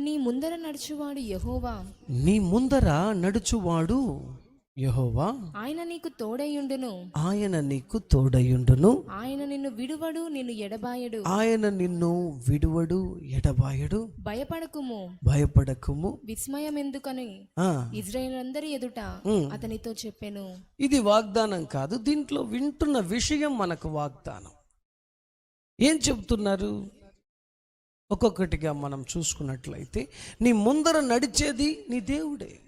నీ ముందర నడుచువాడు యహోవా. నీ ముందర నడుచువాడు యహోవా. ఆయన నీకు తోడైయుండును. ఆయన నీకు తోడయుండును. ఆయన నిన్ను విడువడు నిన్ను ఎడబాయడు. ఆయన నిన్ను విడువడు ఎడబాయడు. భయపడకుము. భయపడకుము. విస్మయం ఎందుకని ఆ, ఇజ్రాయేల్ అందరి ఎదుట అతనితో చెప్పెను. ఇది వాగ్దానం కాదు దీంట్లో వింటున్న విషయం మనకు వాగ్దానం. ఏం చెప్తున్నారు? ఒక్కొక్కటిగా మనం చూసుకున్నట్లయితే నీ ముందర నడిచేది నీ దేవుడే.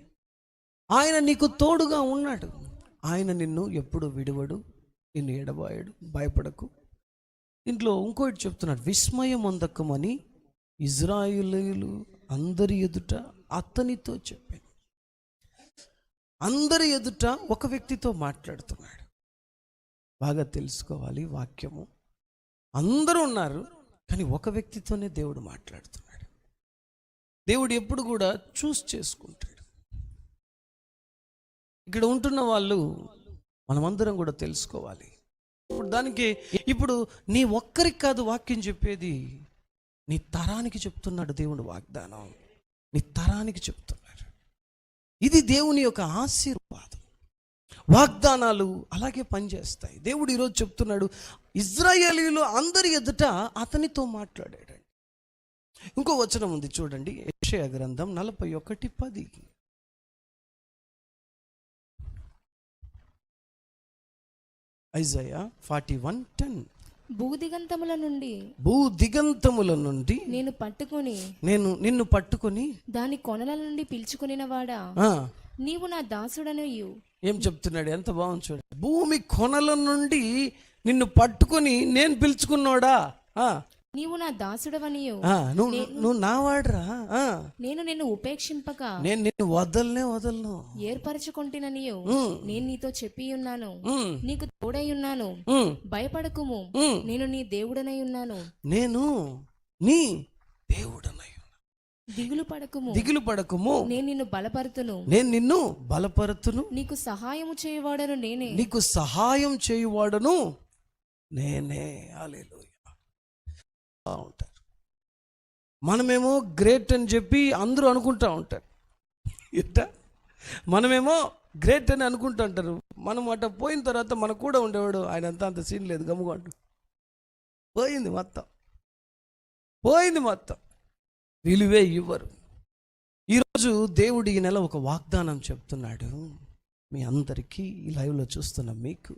ఆయన నీకు తోడుగా ఉన్నాడు. ఆయన నిన్ను ఎప్పుడు విడువడు నిన్ను ఎడబాయడు భయపడకు. ఇంట్లో ఇంకోటి చెప్తున్నాడు విస్మయం అందకమని ఇజ్రాయిలీలు అందరి ఎదుట అతనితో చెప్పాను. అందరి ఎదుట ఒక వ్యక్తితో మాట్లాడుతున్నాడు. బాగా తెలుసుకోవాలి వాక్యము. అందరూ ఉన్నారు కానీ ఒక వ్యక్తితోనే దేవుడు మాట్లాడుతున్నాడు. దేవుడు ఎప్పుడు కూడా చూస్ చేసుకుంటాడు. ఇక్కడ ఉంటున్న వాళ్ళు మనమందరం కూడా తెలుసుకోవాలి. ఇప్పుడు దానికి ఇప్పుడు నీ ఒక్కరికి కాదు వాక్యం చెప్పేది నీ తరానికి చెప్తున్నాడు దేవుడు వాగ్దానం. నీ తరానికి చెప్తున్నాడు. ఇది దేవుని యొక్క ఆశీర్వాదం. వాగ్దానాలు అలాగే పనిచేస్తాయి. దేవుడు ఈరోజు చెప్తున్నాడు ఇజ్రాయేలీలు అందరి ఎదుట అతనితో మాట్లాడాడు ఇంకో వచనం ఉంది చూడండి యెషయా గ్రంథం నలభై ఒకటి పది. Isaiah forty one ten. భూదిగంతముల నుండి భూ దిగంతముల నుండి నేను పట్టుకొని నేను నిన్ను పట్టుకొని దాని కొనల నుండి పిలుచుకునిన వాడా? నీవు నా దాసుడనయ్యు ఏం చెప్తున్నాడు? ఎంత బాగుంది చూడండి భూమి కొనల నుండి నిన్ను పట్టుకొని నేను పిలుచుకున్నాడా? ఆ, నీవు నా దాసుడవనియు. ఆ, నువ్వు నువ్వు నా వాడరా ఆ, నేను నిన్ను ఉపేక్షింపక. నేను నిన్ను వదలనే వదలను. ఏర్పరచుకొంటిననియు. ఉమ్, నేను నీతో చెప్పి ఉన్నాను నీకు తోడై ఉన్నాను భయపడకుము. నేను నీ దేవుడనై ఉన్నాను. నేను నీ దేవుడనై దిగులు పడకుము. దిగులు పడకము. నేను నిన్ను బలపరుతును. నేను నిన్ను బలపరుతును. నీకు సహాయము చేయవాడను నేనే. నీకు సహాయం చేయువాడను నేనే. అలెలుయ ఉంటారు మనమేమో గ్రేట్ అని చెప్పి అందరూ అనుకుంటా ఉంటారు. ఎట్ట మనమేమో గ్రేట్ అని అనుకుంటా ఉంటారు. మనం అట్ట పోయిన తర్వాత మన కూడా ఉండేవాడు ఆయన అంతా అంత సీన్ లేదు గమ్ముకోండు పోయింది మొత్తం. పోయింది మొత్తం. విలువే ఇవ్వరు. ఈరోజు దేవుడు ఈ నెల ఒక వాగ్దానం చెప్తున్నాడు. మీ అందరికీ ఈ లైవ్లో చూస్తున్న మీకు.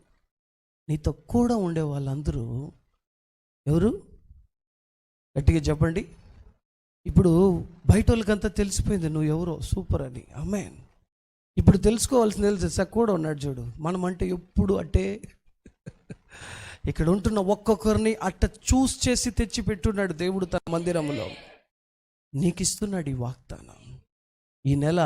నీతో కూడా ఉండే వాళ్ళందరూ ఎవరు? గట్టిగా చెప్పండి. ఇప్పుడు బయట వాళ్ళకంతా తెలిసిపోయింది నువ్వు ఎవరో సూపర్ అని. అమ్మాయి ఇప్పుడు తెలుసుకోవాల్సింది తెలుసు? కూడా ఉన్నాడు చూడు. మనం అంటే ఎప్పుడు అట్టే. ఇక్కడ ఉంటున్న ఒక్కొక్కరిని అట్ట చూస్ చేసి తెచ్చి పెట్టున్నాడు దేవుడు తన మందిరంలో. నీకు ఇస్తున్నాడు ఈ వాగ్దానం. ఈ నెల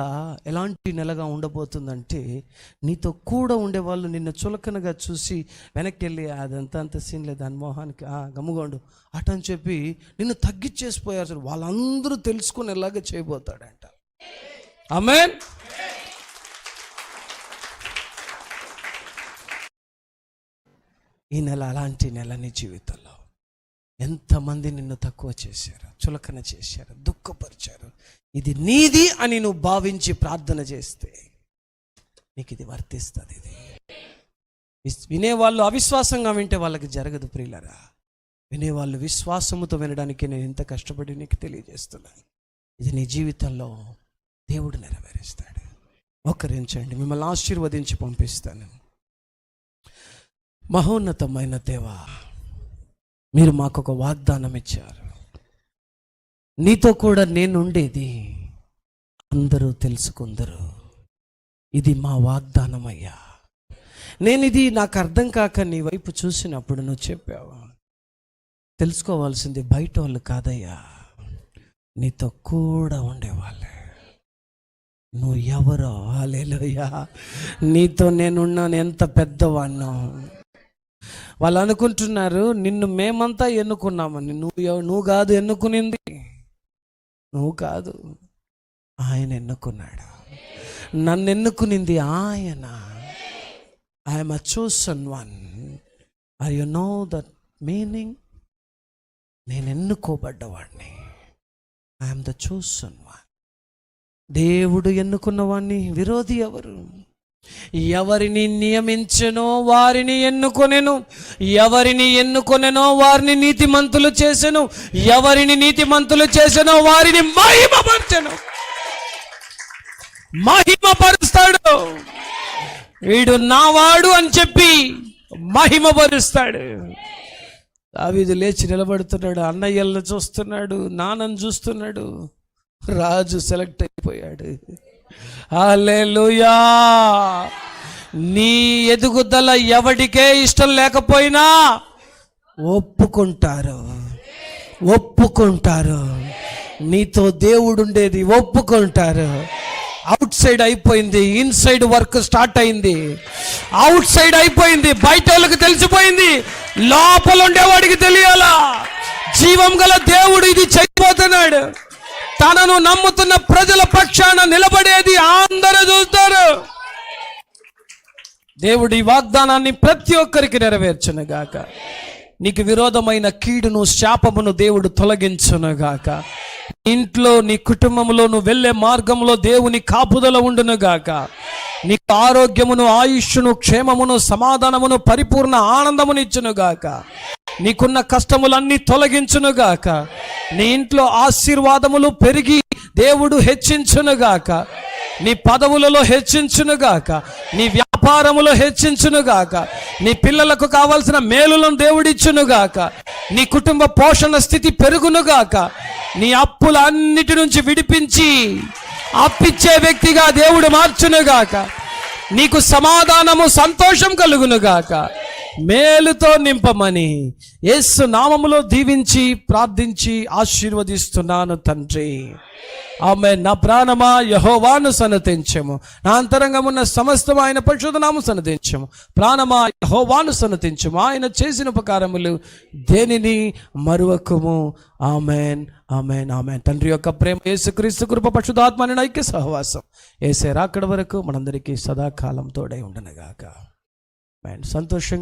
ఎలాంటి నెలగా ఉండబోతుందంటే నీతో కూడా ఉండేవాళ్ళు నిన్ను చులకనగా చూసి వెనక్కి వెళ్ళి అదంతా అంత సీన్ లేదు దాని మోహానికి "ఆ, గమ్ముగోండు అటని చెప్పి నిన్ను తగ్గిచ్చేసిపోయారు అసలు. వాళ్ళందరూ తెలుసుకునేలాగా చేయబోతాడంట. అమెన్ ఈ నెల అలాంటి నెల నీ జీవితంలో. ఎంతమంది నిన్ను తక్కువ చేశారు చులకన చేశారు దుఃఖపరిచారు? ఇది నీది అని నువ్వు భావించి ప్రార్థన చేస్తే నీకు ఇది వర్తిస్తుంది ఇది. విస్- వినేవాళ్ళు అవిశ్వాసంగా వింటే వాళ్ళకి జరగదు ప్రియులరా. వినేవాళ్ళు విశ్వాసముతో వినడానికి నేను ఎంత కష్టపడి నీకు తెలియజేస్తున్నాను ఇది నీ జీవితంలో దేవుడు నెరవేరుస్తాడు. ఒక్కరించండి మిమ్మల్ని ఆశీర్వదించి పంపిస్తాను. మహోన్నతమైన దేవా మీరు మాకు ఒక వాగ్దానం ఇచ్చారు నీతో కూడా నేను ఉండేది అందరూ తెలుసుకుందరు. ఇది మా వాగ్దానం అయ్యా నేను ఇది నాకు అర్థం కాక నీ వైపు చూసినప్పుడు నువ్వు చెప్పావు. తెలుసుకోవాల్సింది బయట వాళ్ళు కాదయ్యా. నీతో కూడా ఉండేవాళ్ళే. నువ్వు ఎవరో అలేలోయ్యా నీతో నేనున్నాను. ఎంత పెద్దవాణ్ణో? వాళ్ళు అనుకుంటున్నారు నిన్ను మేమంతా ఎన్నుకున్నామని నువ్వు నువ్వు కాదు ఎన్నుకునింది? నువ్వు కాదు. ఆయన ఎన్నుకున్నాడు. నన్ను ఎన్నుకునింది ఆయన. I'm a chosen one. I you know that meaning? నేను ఎన్నుకోబడ్డవాడిని ఐఎమ్ ద చూసన్ వన్. దేవుడు ఎన్నుకున్నవాణ్ణి. విరోధి ఎవరు? ఎవరిని నియమించెనో వారిని ఎన్నుకొనెను? ఎవరిని ఎన్నుకొనెనో వారిని నీతిమంతులు చేసెను? ఎవరిని నీతిమంతులు చేసెనో వారిని మహిమపరచెను. మహిమపరుస్తాడు. వీడు నావాడు అని చెప్పి మహిమపరుస్తాడు. దావీదు లేచి నిలబడుతున్నాడు. అన్నయ్యలను చూస్తున్నాడు. నాన్నను చూస్తున్నాడు. రాజు సెలెక్ట్ అయిపోయాడు. హల్లెలూయా. నీ ఎదుగుదల ఎవడికే ఇష్టం లేకపోయినా ఒప్పుకుంటారు. ఒప్పుకుంటారు. నీతో దేవుడు ఉండేది ఒప్పుకుంటారు. అవుట్ సైడ్ అయిపోయింది ఇన్సైడ్ వర్క్ స్టార్ట్ అయింది. అవుట్ సైడ్ అయిపోయింది బయట వాళ్ళకి తెలిసిపోయింది లోపల ఉండేవాడికి తెలియాలా? జీవం గల దేవుడు ఇది చనిపోతున్నాడు తనను నమ్ముతున్న ప్రజల పక్షాన నిలబడేది అందరూ చూస్తారు. దేవుడి వాగ్దానాన్ని ప్రతి ఒక్కరికి నెరవేర్చునుగాక. నీకు విరోధమైన కీడును శాపమును దేవుడు తొలగించునుగాక. ఇంట్లో నీ కుటుంబంలో నువ్వు వెళ్ళే మార్గంలో దేవుని కాపుదల ఉండునుగాక. నీకు ఆరోగ్యమును ఆయుష్ను క్షేమమును సమాధానమును పరిపూర్ణ ఆనందమును ఇచ్చునుగాక. నీకున్న కష్టములన్నీ తొలగించునుగాక. నీ ఇంట్లో ఆశీర్వాదములు పెరిగి దేవుడు హెచ్చించునుగాక. నీ పదవులలో హెచ్చించునుగాక. నీ వ్యాపారములో హెచ్చించునుగాక. నీ పిల్లలకు కావలసిన మేలులను దేవుడిచ్చునుగాక. నీ కుటుంబ పోషణ స్థితి పెరుగునుగాక. నీ అప్పుల అన్నిటి నుంచి విడిపించి అప్పిచ్చే వ్యక్తిగా దేవుడు మార్చునుగాక. నీకు సమాధానము సంతోషం కలుగునుగాక. మేలుతో నింపమని యేసు నామములో దీవించి ప్రార్థించి ఆశీర్వదిస్తున్నాను తండ్రి. ఆమె నా ప్రాణమా యహోవాను సన్నతించము. నా అంతరంగమున్న సమస్తం ఆయన పరిశోధనాము సన్నతించము. ప్రాణమా యహోవాను సన్నతించము. ఆయన చేసిన ఉపకారములు దేనిని మరువకుము? ఆమెన్. ఆమెన్. ఆమెన్. తండ్రి యొక్క ప్రేమ యేసుక్రీస్తు కృప పశుధాత్మని ఐక్య సహవాసం ఏసే రాకడ వరకు మనందరికీ సదాకాలం తోడై ఉండనగాక. సంతోషంగా